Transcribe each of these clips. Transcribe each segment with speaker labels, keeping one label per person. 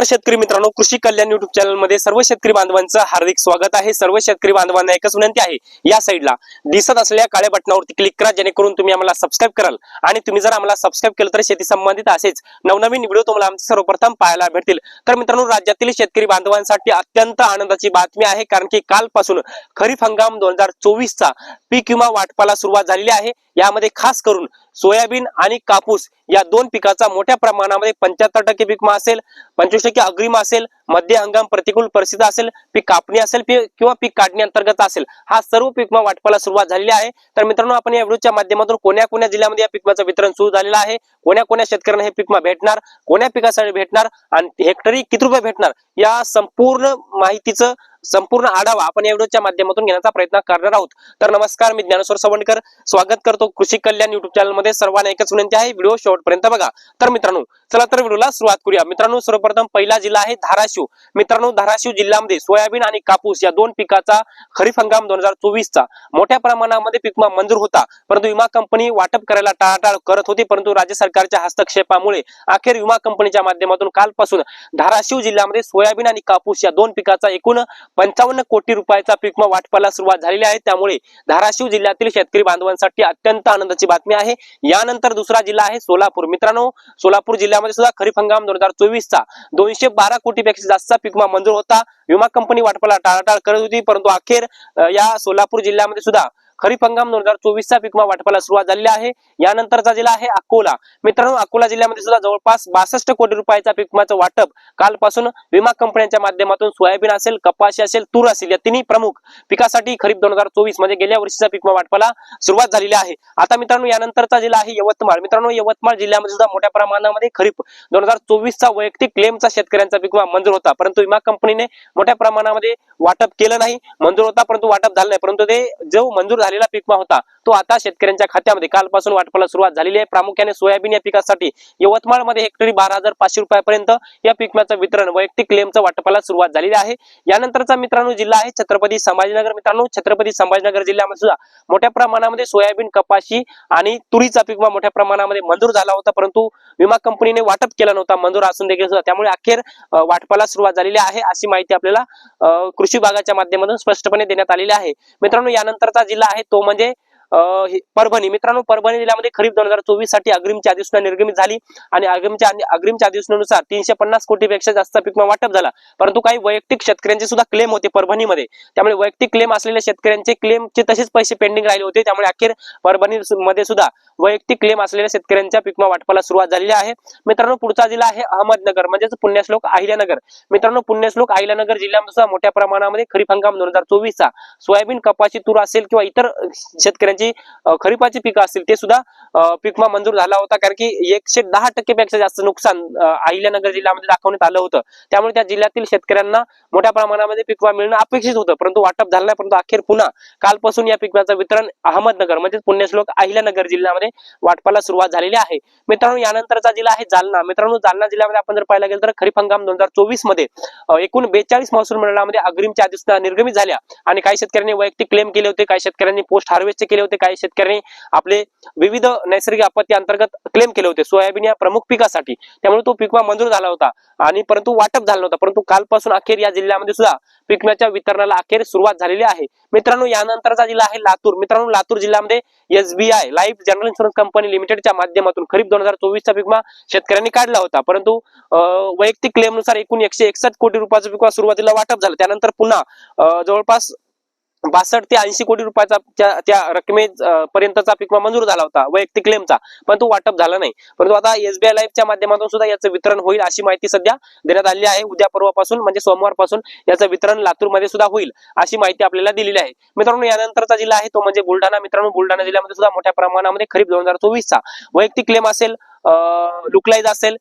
Speaker 1: नमस्कार शेतकरी मित्रांनो कृषी कल्याण युट्यूब चॅनलमध्ये सर्व शेतकरी बांधवांचं हार्दिक स्वागत आहे. सर्व शेतकरी बांधवांना एकच विनंती आहे या साईडला दिसत असलेल्या काळ्या बटनावरती क्लिक करा जेणेकरून तुम्ही आम्हाला सबस्क्राईब कराल. आणि तुम्ही जर आम्हाला सबस्क्राईब केलं तर शेती संबंधित असेच नवनवीन व्हिडिओ तुम्हाला आमचे सर्वप्रथम पाहायला भेटतील. तर मित्रांनो राज्यातील शेतकरी बांधवांसाठी अत्यंत आनंदाची बातमी आहे कारण की कालपासून खरीप हंगाम दोन हजार चोवीस चा पीक विमा वाटपाला सुरुवात झालेली आहे. यामध्ये खास करून सोयाबीन आणि कापूस या दोन पिकाचा मोठ्या प्रमाणामध्ये पंच्याहत्तर टक्के पीक मा असेल पंचवीस टक्के अग्रिम असेल मध्य हंगाम प्रतिकूल परिस्थिती असेल पीक कापणी असेल पीक किंवा पीक काढणी अंतर्गत असेल हा सर्व पीक वाटपाला सुरुवात झालेली आहे. तर मित्रांनो आपण या व्हिडिओच्या माध्यमातून कोण्या कोण्या जिल्ह्यामध्ये या पिकमाचं वितरण सुरू झालेलं आहे कोण्या कोण्या शेतकऱ्यांना हे पीक भेटणार कोण्या पिकासाठी भेटणार आणि हेक्टरी किती रुपये भेटणार या संपूर्ण माहितीचं संपूर्ण आढावा आपण या व्हिडिओच्या माध्यमातून घेण्याचा प्रयत्न करणार आहोत. तर नमस्कार मी ज्ञानेश्वर सवंडकर. स्वागत करतो कृषी कल्याण युट्यूब चॅनलमध्ये. सर्वांना एकच विनंती आहे व्हिडिओ शेवटपर्यंत बघा. तर मित्रांनो चला तर व्हिडिओला सुरुवात करूया. मित्रांनो सर्वप्रथम पहिला जिल्हा आहे धाराशिव. धाराशिव. मित्रांनो धाराशिव जिल्ह्यामध्ये सोयाबीन आणि कापूस या दोन पिकाचा खरीप हंगाम दोन हजार चोवीस चा मोठ्या प्रमाणामध्ये पिकमा मंजूर होता. परंतु विमा कंपनी वाटप करायला टाळाटाळ करत होती. परंतु राज्य सरकारच्या हस्तक्षेपामुळे अखेर विमा कंपनीच्या माध्यमातून कालपासून धाराशिव जिल्ह्यामध्ये सोयाबीन आणि कापूस या दोन पिकाचा एकूण पंचावन्न कोटी रुपयाचा पिकमा वाटपाला सुरुवात झालेली आहे. त्यामुळे धाराशिव जिल्ह्यातील शेतकरी बांधवांसाठी अत्यंत आनंदाची बातमी आहे. यानंतर दुसरा जिल्हा आहे सोलापूर. मित्रांनो सोलापूर जिल्ह्यामध्ये सुद्धा खरीप हंगाम दोन हजार चोवीसचा दोनशे बारा कोटीपेक्षा जास्तचा पीक विमा मंजूर होता. विमा कंपनी वाटपाला टाळाटाळ करत होती परंतु अखेर या सोलापूर जिल्ह्यामध्ये सुद्धा खरीप हंगाम दोन हजार चोवीसचा पिकमा वाटपाला सुरुवात झालेली आहे. यानंतरचा जिल्हा आहे अकोला. मित्रांनो अकोला जिल्ह्यामध्ये सुद्धा जवळपास बासष्ट कोटी रुपयाचा पिकमाचं वाटप कालपासून विमा कंपन्यांच्या माध्यमातून सोयाबीन असेल कपाशी असेल तूर असेल या तिन्ही प्रमुख पिकासाठी खरीप दोन हजार चोवीस म्हणजे गेल्या वर्षीचा पिकमा वाटपाला सुरुवात झालेली आहे. आता मित्रांनो यानंतरचा जिल्हा आहे यवतमाळ. मित्रांनो यवतमाळ जिल्ह्यामध्ये सुद्धा मोठ्या प्रमाणामध्ये खरीप दोन हजार चोवीसचा वैयक्तिक क्लेमचा शेतकऱ्यांचा पिकमा मंजूर होता. परंतु विमा कंपनीने मोठ्या प्रमाणामध्ये वाटप केलं नाही मंजूर होता परंतु वाटप झालं नाही. परंतु ते जो मंजूर झालेला पीक होता. तो आता शेतकऱ्यांच्या खात्यामध्ये कालपासून वाटपाला सुरुवात झालेली आहे. प्रामुख्याने सोयाबीन या पिकासाठी यवतमाळमध्ये हेक्टरी बारा हजार पाचशे रुपयापर्यंत या पीक वितरण वैयक्तिक क्लेमचं वाटपाला सुरुवात झालेली आहे. यानंतरचा मित्रांनो जिल्हा आहे छत्रपती संभाजीनगर. मित्रांनो छत्रपती संभाजीनगर जिल्ह्यामध्ये सुद्धा मोठ्या प्रमाणामध्ये सोयाबीन कपाशी आणि तुरीचा पीक मोठ्या प्रमाणामध्ये मंजूर झाला होता. परंतु विमा कंपनीने वाटप केला नव्हता मंजूर असून देखील सुद्धा. त्यामुळे अखेर वाटपाला सुरुवात झालेली आहे अशी माहिती आपल्याला कृषी विभागाच्या माध्यमातून स्पष्टपणे देण्यात आलेली आहे. मित्रांनो यानंतरचा जिल्हा आहे तो म्हणजे परभणी. मित्रांनो परभणी जिल्ह्यामध्ये खरीप दोन हजार चोवीससाठी अग्रिमची अधिसूचना निर्गमित झाली आणि अग्रिमच्या अग्रिमच्या अधिसूचनेनुसार तीनशे पन्नास कोटीपेक्षा जास्त पीक वाटप झाला. परंतु काही वैयक्तिक शेतकऱ्यांचे सुद्धा क्लेम होते परभणीमध्ये. त्यामुळे वैयक्तिक क्लेम असलेल्या शेतकऱ्यांचे क्लेमचे तसेच पैसे पेंडिंग राहिले होते. त्यामुळे अखेर परभणी मध्ये सुद्धा वैयक्तिक क्लेम असलेल्या शेतकऱ्यांच्या पिकमा वाटपाला सुरुवात झालेली आहे. मित्रांनो पुढचा जिल्हा आहे अहमदनगर म्हणजेच पुण्यश्लोक अहिल्यानगर. मित्रांनो पुण्यश्लोक अहिल्यानगर जिल्ह्यामध्ये मोठ्या प्रमाणामध्ये खरीप हंगाम दोन हजार चोवीसचा. सोयाबीन कपाशी तूर असेल किंवा इतर शेतकऱ्यांचे जी खरीपाची पिकं असतील ते सुद्धा पिकमा मंजूर झाला होता. कारण की एकशे दहा टक्के पेक्षा जास्त नुकसान अहिल्यानगर जिल्ह्यामध्ये दाखवण्यात आलं होतं. त्यामुळे त्या जिल्ह्यातील शेतकऱ्यांना मोठ्या प्रमाणामध्ये पिकवा मिळणं अपेक्षित होतं. परंतु वाटप झालं नाही. परंतु अखेर पुन्हा कालपासून या पिकव्याचं वितरण अहमदनगर म्हणजेच पुण्यश्लोक अहिल्यानगर जिल्ह्यामध्ये वाटपाला सुरुवात झालेली आहे. मित्रांनो यानंतरचा जिल्हा आहे जालना. मित्रांनो जालना जिल्ह्यामध्ये आपण जर पाहायला गेलं तर खरीप हंगाम दोन हजार चोवीसमध्ये एकूण बेचाळीस महसूल मंडळामध्ये अग्रिमच्या अधिसूचना निर्गमित झाल्या. आणि काही शेतकऱ्यांनी वैयक्तिक क्लेम केले होते काही शेतकऱ्यांनी पोस्ट हार्वेस्टचे केले होते. काही शेतकऱ्यांनी आपले विविध नैसर्गिक आपत्ती अंतर्गत क्लेम केले होते. सोयाबीन या प्रमुख पिकासाठी. त्यामुळे तो पीक मंजूर झाला होता. आणि परंतु वाटप झाला नव्हता. परंतु कालपासून अखेर या जिल्ह्यामध्ये सुद्धा पीक वितरणाला अखेर सुरुवात झालेली आहे. मित्रांनो यानंतरचा जिल्हा आहे लातूर. मित्रांनो लातूर जिल्ह्यामध्ये SBI life general insurance company लिमिटेडच्या माध्यमातून खरीप दोन हजार चोवीसचा पीक शेतकऱ्यांनी काढला होता. परंतु अं, वैयक्तिक क्लेमनुसार एकूण एकशे एकसष्ट कोटी रुपयाचा पीक सुरुवातीला वाटप झालं. त्यानंतर पुन्हा जवळपास बासष्ट ते ऐंशी कोटी रुपयाचा त्या- त्या रकमे पर्यंतचा पीक विमा मंजूर झाला होता वैयक्तिक क्लेमचा पण तो वाटप झाला नाही. परंतु आता एसबीआय लाईफच्या माध्यमातून सुद्धा याचं वितरण होईल अशी माहिती सध्या देण्यात आली आहे. उद्या पर्वापासून म्हणजे सोमवारपासून याचं वितरण लातूरमध्ये सुद्धा होईल अशी माहिती आपल्याला दिलेली आहे. मित्रांनो यानंतरचा जिल्हा आहे तो म्हणजे बुलढाणा. मित्रांनो बुलढाणा जिल्ह्यामध्ये सुद्धा मोठ्या प्रमाणामध्ये खरीप दोन हजार चोवीसचा वैयक्तिक क्लेम असेल लुकलाईज असेल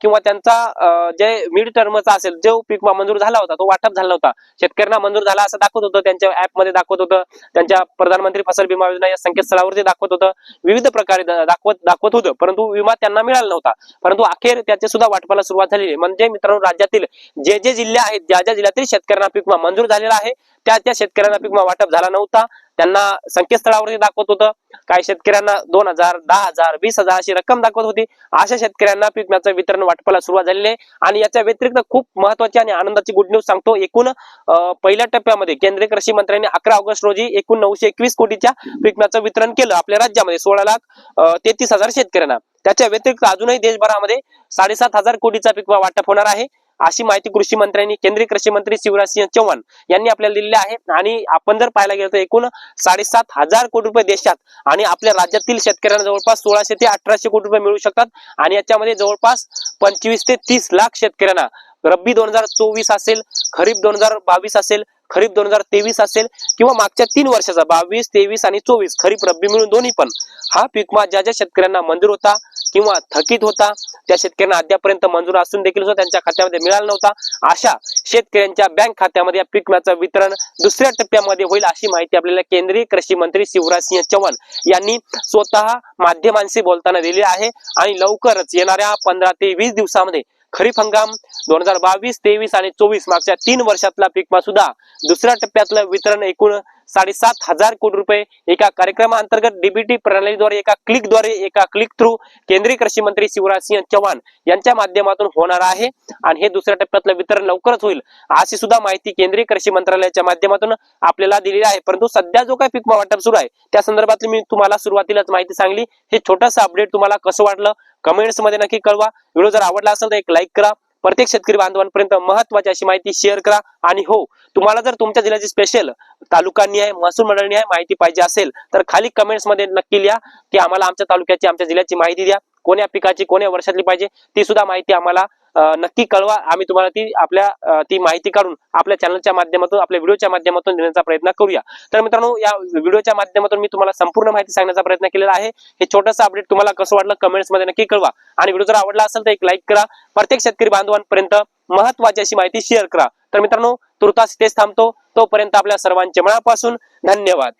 Speaker 1: किंवा त्यांचा जे मिड टर्मचा असेल जो पीक विमा मंजूर झाला होता तो वाटप झाला होता शेतकऱ्यांना मंजूर झाला असं दाखवत होतं त्यांच्या ऍपमध्ये दाखवत होतं त्यांच्या प्रधानमंत्री फसल विमा योजना या संकेतस्थळावरती दाखवत होतं विविध प्रकारे दाखवत दाखवत होतं परंतु विमा त्यांना मिळाला नव्हता. परंतु अखेर त्याचे सुद्धा वाटपाला सुरुवात झालेली आहे. म्हणजे मित्रांनो राज्यातील जे जे जिल्हे आहेत ज्या ज्या जिल्ह्यातील शेतकऱ्यांना पीक मंजूर झालेला आहे त्या त्या शेतकऱ्यांना पीक वाटप झाला नव्हता. त्यांना संकेतस्थळावरती दाखवत होतं. काही शेतकऱ्यांना दोन हजार दहा हजार वीस हजार अशी रक्कम दाखवत होती. अशा शेतकऱ्यांना पीक विम्याचं वितरण वाटपाला सुरुवात झालेली आहे. आणि याच्या व्यतिरिक्त खूप महत्वाची आणि आनंदाची गुड न्यूज सांगतो. एकूण अं, पहिल्या टप्प्यामध्ये केंद्रीय कृषी मंत्र्यांनी अकरा ऑगस्ट रोजी एकूण नऊशे एकवीस कोटीच्या पीक विम्याचं वितरण केलं आपल्या राज्यामध्ये. सोळा लाख तेहतीस हजार शेतकऱ्यांना. त्याच्या व्यतिरिक्त अजूनही देशभरामध्ये साडेसात हजार कोटीचा पीक वाटप होणार आहे. अशी माहिती कृषी मंत्र्यांनी केंद्रीय कृषी मंत्री शिवराज सिंह चौहान यांनी आपल्याला दिलेली आहे. आणि आपण जर पाहायला गेलो तर एकूण साडेसात हजार कोटी रुपये देशात आणि आपल्या राज्यातील शेतकऱ्यांना जवळपास सोळाशे ते अठराशे कोटी रुपये मिळू शकतात. आणि याच्यामध्ये जवळपास पंचवीस ते तीस लाख शेतकऱ्यांना रब्बी दोन हजार चोवीस असेल खरीप दोन हजार बावीस असेल खरीप दोन हजार तेवीस असेल किंवा मागच्या तीन वर्षाचा बावीस तेवीस आणि चोवीस खरीप रब्बी मिळून दोन्ही पण हा पीक ज्या ज्या शेतकऱ्यांना मंजूर होता किंवा थकीत होता त्या शेतकऱ्यांना अद्यापर्यंत मंजूर असून देखील सुद्धा त्यांच्या खात्यामध्ये मिळाला नव्हता. अशा शेतकऱ्यांच्या बँक खात्यामध्ये या पीक विम्याचं वितरण दुसऱ्या टप्प्यामध्ये होईल अशी माहिती आपल्याला केंद्रीय कृषी मंत्री शिवराज सिंह चौहान यांनी स्वतः माध्यमांशी बोलताना दिली आहे. आणि लवकरच येणाऱ्या पंधरा ते वीस दिवसामध्ये खरीप हंगाम दोन हजार बावीस तेवीस आणि चोवीस मागच्या तीन वर्षातला पीक सुद्धा दुसऱ्या टप्प्यातलं वितरण एकूण साडेसात हजार कोटी रुपये एका कार्यक्रमाअंतर्गत डीबीटी प्रणालीद्वारे एका क्लिकद्वारे एका क्लिक थ्रू केंद्रीय कृषी मंत्री शिवराज सिंह चौहान यांच्या माध्यमातून होणार आहे. आणि हे दुसऱ्या टप्प्यातलं वितरण लवकरच होईल अशी सुद्धा माहिती केंद्रीय कृषी मंत्रालयाच्या माध्यमातून आपल्याला दिलेली आहे. परंतु सध्या जो काही पीक वाटप सुरू आहे त्या संदर्भातली मी तुम्हाला सुरुवातीलाच माहिती सांगली. हे छोटंसं अपडेट तुम्हाला कसं वाटलं? कमेंट्समध्ये नक्की कळवा. व्हिडिओ जर आवडला असेल तर एक लाईक करा. प्रत्येक शेतकरी बांधवांपर्यंत महत्वाची अशी माहिती शेअर करा. आणि हो तुम्हाला जर तुमच्या जिल्ह्याची स्पेशल तालुका आहे महसूल मंडळ निहाय माहिती पाहिजे असेल तर खाली कमेंट्समध्ये नक्की लिहा की आम्हाला आमच्या तालुक्याची आमच्या जिल्ह्याची माहिती द्या. कोण्या पिकाची कोण्या वर्षातली पाहिजे ती सुद्धा माहिती आम्हाला नक्की कळवा. आम्ही तुम्हाला ती आपल्या ती माहिती काढून आपल्या चॅनलच्या माध्यमातून आपल्या व्हिडिओच्या माध्यमातून देण्याचा प्रयत्न करूया. तर मित्रांनो या व्हिडिओच्या माध्यमातून मी तुम्हाला संपूर्ण माहिती सांगण्याचा प्रयत्न केलेला आहे. हे छोटंसं अपडेट तुम्हाला कसं वाटलं कमेंट्समध्ये नक्की कळवा. आणि व्हिडिओ जर आवडला असेल तर एक लाईक करा. प्रत्येक शेतकरी बांधवांपर्यंत महत्वाची अशी माहिती शेअर करा. तर मित्रांनो तुर्तास तेच थांबतो. तोपर्यंत आपल्या सर्वांचे मनापासून धन्यवाद.